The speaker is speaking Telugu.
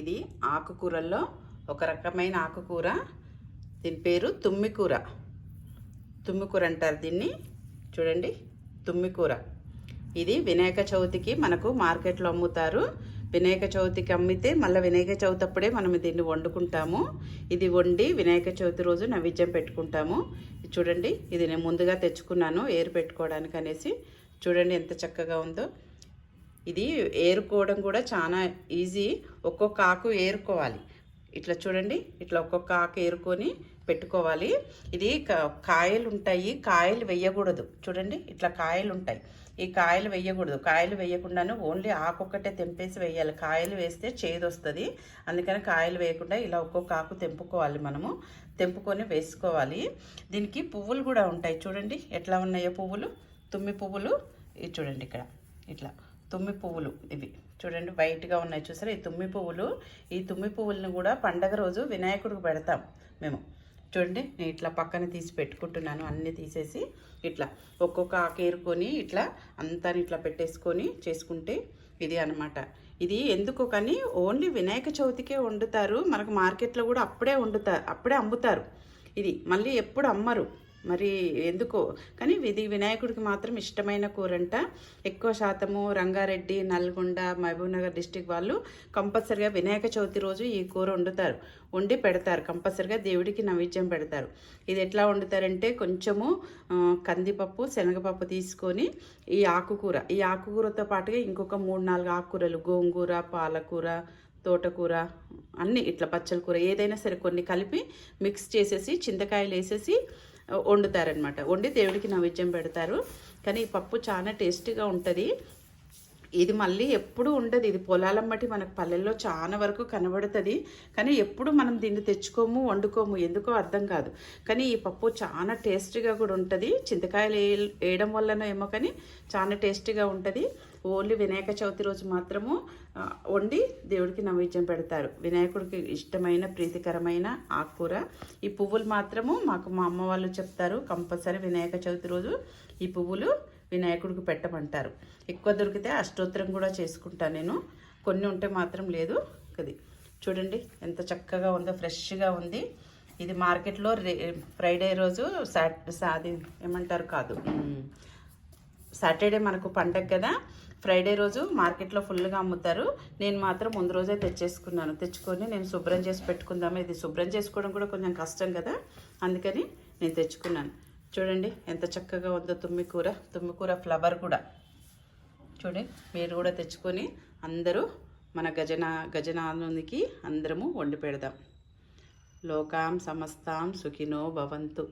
ఇది ఆకుకూరల్లో ఒక రకమైన ఆకుకూర. దీని పేరు తుమ్మికూర. తుమ్మికూర అంటారు దీన్ని. చూడండి తుమ్మికూర. ఇది వినాయక చవితికి మనకు మార్కెట్లో అమ్ముతారు. వినాయక చవితికి అమ్మితే మళ్ళీ వినాయక చవితి అప్పుడే మనం దీన్ని వండుకుంటాము. ఇది వండి వినాయక చవితి రోజు నైవేద్యం పెట్టుకుంటాము. చూడండి ఇది నేను ముందుగా తెచ్చుకున్నాను ఏరు పెట్టుకోవడానికి అనేసి. చూడండి ఎంత చక్కగా ఉందో. ఇది ఏరుకోవడం కూడా చాలా ఈజీ. ఒక్కొక్క ఆకు ఏరుకోవాలి. ఇట్లా చూడండి ఇట్లా ఒక్కొక్క ఆకు ఏరుకొని పెట్టుకోవాలి. ఇది క- కాయలు ఉంటాయి కాయలు వేయకూడదు. చూడండి ఇట్లా కాయలు ఉంటాయి. ఈ కాయలు వేయకూడదు. కాయలు వేయకుండాను ఓన్లీ ఆకు ఒక్కటే తెంపేసి వేయాలి. కాయలు వేస్తే చేదు వస్తుంది. అందుకని కాయలు వేయకుండా ఇలా ఒక్కొక్క ఆకు తెంపుకోవాలి మనము. తెంపుకొని వేసుకోవాలి. దీనికి పువ్వులు కూడా ఉంటాయి. చూడండి ఎట్లా ఉన్నాయో పువ్వులు? తుమ్మి పువ్వులు. ఇది చూడండి ఇక్కడ. ఇట్లా. తుమ్మి పువ్వులు ఇవి. చూడండి వైట్గా ఉన్నాయి చూసారా? ఈ తుమ్మి పువ్వులు ఈ తుమ్మి పువ్వులను కూడా పండగ రోజు వినాయకుడికి పెడతాం మేము. చూడండి నేను ఇట్లా పక్కన తీసి పెట్టుకుంటున్నాను అన్నీ తీసేసి ఇట్లా ఒక్కొక్క ఆకేరుకొని ఇట్లా అంతా ఇట్లా పెట్టేసుకొని చేసుకుంటే ఇది అన్నమాట. ఇది ఎందుకు కానీ ఓన్లీ వినాయక చవితికే వండుతారు మనకు మార్కెట్లో కూడా అప్పుడే వండుతారు అప్పుడే అమ్ముతారు. ఇది మళ్ళీ ఎప్పుడు అమ్మరు. మరి ఎందుకో. కానీ ఇది వినాయకుడికి మాత్రం ఇష్టమైన కూరంట. ఎక్కువ శాతము రంగారెడ్డి నల్గొండ మహబూబ్నగర్ డిస్టిక్ వాళ్ళు కంపల్సరిగా వినాయక చవితి రోజు ఈ కూర వండుతారు. వండి పెడతారు. కంపల్సరిగా దేవుడికి నైవేద్యం పెడతారు. ఇది ఎట్లా వండుతారంటే కొంచెము కందిపప్పు శనగపప్పు తీసుకొని ఈ ఆకుకూర. ఈ ఆకుకూరతో పాటుగా ఇంకొక మూడు నాలుగు ఆకుకూరలు గోంగూర పాలకూర తోటకూర అన్నీ ఇట్లా పచ్చల కూర ఏదైనా సరే కొన్ని కలిపి మిక్స్ చేసేసి చింతకాయలు వేసేసి వండుతారనమాట వండి దేవుడికి నైవేద్యం పెడతారు. కానీ ఈ పప్పు చాలా టేస్టీగా ఉంటుంది. ఇది మళ్ళీ ఎప్పుడు ఉండదు. ఇది పొలాలమ్మటి బట్టి మనకు పల్లెల్లో చాలా వరకు కనబడుతుంది. కానీ ఎప్పుడు మనం దీన్ని తెచ్చుకోము వండుకోము ఎందుకో అర్థం కాదు. కానీ ఈ పప్పు చాలా టేస్టీగా కూడా ఉంటుంది. చింతకాయలు వేయ- వేయడం వల్లనో ఏమో కానీ చాలా టేస్టీగా ఉంటుంది. ఓన్లీ వినాయక చవితి రోజు మాత్రము వండి దేవుడికి నైవేద్యం పెడతారు. వినాయకుడికి ఇష్టమైన ప్రీతికరమైన ఆకుకూర. ఈ పువ్వులు మాత్రము మాకు మా అమ్మ వాళ్ళు చెప్తారు. కంపల్సరీ వినాయక చవితి రోజు ఈ పువ్వులు వినాయకుడికి పెట్టమంటారు. ఎక్కువ దొరికితే అష్టోత్తరం కూడా చేసుకుంటాను నేను. కొన్ని ఉంటే మాత్రం లేదు. అది చూడండి ఎంత చక్కగా ఉందో ఫ్రెష్గా ఉంది. ఇది మార్కెట్లో రే ఫ్రైడే రోజు సాట్ సాది ఏమంటారు కాదు. సాటర్డే మనకు పండగ కదా. ఫ్రైడే రోజు మార్కెట్లో ఫుల్గా అమ్ముతారు. నేను మాత్రం ముందు రోజే తెచ్చేసుకున్నాను. తెచ్చుకొని నేను శుభ్రం చేసి పెట్టుకుందాము. ఇది శుభ్రం చేసుకోవడం కూడా కొంచెం కష్టం కదా. అందుకని నేను తెచ్చుకున్నాను. చూడండి ఎంత చక్కగా ఉందో తుమ్మి కూర తుమ్మి కూర ఫ్లవర్ కూడా. చూడండి మీరు కూడా తెచ్చుకొని అందరూ మన గజన గజనాథునికి అందరము వండి పెడదాం. లోకాం సమస్తాం సుఖినో భవంతు.